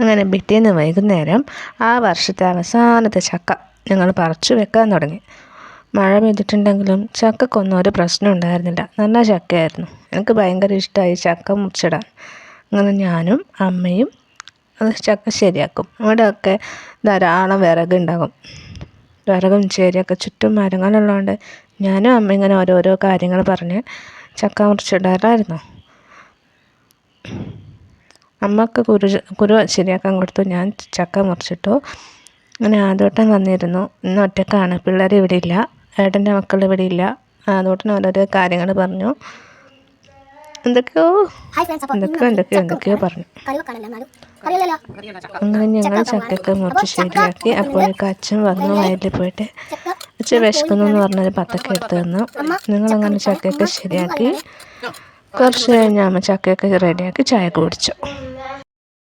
അങ്ങനെ പിറ്റേന്ന് വൈകുന്നേരം ആ വർഷത്തെ അവസാനത്തെ ചക്ക ഞങ്ങൾ പറിച്ചു വെക്കാൻ തുടങ്ങി. മഴ പെയ്തിട്ടുണ്ടെങ്കിലും ചക്കക്കൊന്നും ഒരു പ്രശ്നം ഉണ്ടായിരുന്നില്ല. നല്ല ചക്കയായിരുന്നു. എനിക്ക് ഭയങ്കര ഇഷ്ടമായി ചക്ക മുറിച്ചിടാൻ. അങ്ങനെ ഞാനും അമ്മയും അത് ചക്ക ശരിയാക്കും. അവിടെയൊക്കെ ധാരാളം വിറകുണ്ടാകും വിറകും ചേരിയൊക്കെ ചുറ്റും മരങ്ങളുള്ളതുകൊണ്ട് ഞാനും അമ്മ ഇങ്ങനെ ഓരോരോ കാര്യങ്ങൾ പറഞ്ഞ് ചക്ക മുറിച്ചിടാറായിരുന്നു. അമ്മയ്ക്ക് കുരു കുരു ശരിയാക്കാൻ കൊടുത്തു. ഞാൻ ചക്ക മുറിച്ചിട്ടു. അങ്ങനെ ആദ്യോട്ടം വന്നിരുന്നു. ഇന്ന് ഒറ്റക്കാണ്. പിള്ളേർ ഇവിടെ ഇല്ല. ഏട്ടന്റെ മക്കൾ ഇവിടെ ഇല്ല. ആദോട്ടൻ ഓരോരോ കാര്യങ്ങൾ പറഞ്ഞു. എന്തൊക്കെയോ ഹായ് ഫ്രണ്ട്സ് അപ്പോൾ എന്തൊക്കെയോ എന്തൊക്കെയോ എന്തൊക്കെയോ പറഞ്ഞു. അങ്ങനെ ഞങ്ങൾ ചക്കൊക്കെ മുറിച്ച് ശരിയാക്കി. അപ്പോഴേക്കും അച്ഛൻ വന്നു വയലിൽ പോയിട്ട് അച്ഛൻ വിശക്കുന്നു എന്ന് പറഞ്ഞൊരു പത്തൊക്കെ എടുത്തു തന്നു. ഞങ്ങളങ്ങനെ ചക്കയൊക്കെ ശരിയാക്കി. കുറച്ച് കഴിഞ്ഞ് അമ്മ ചക്കയൊക്കെ റെഡിയാക്കി ചായ കുടിച്ചു.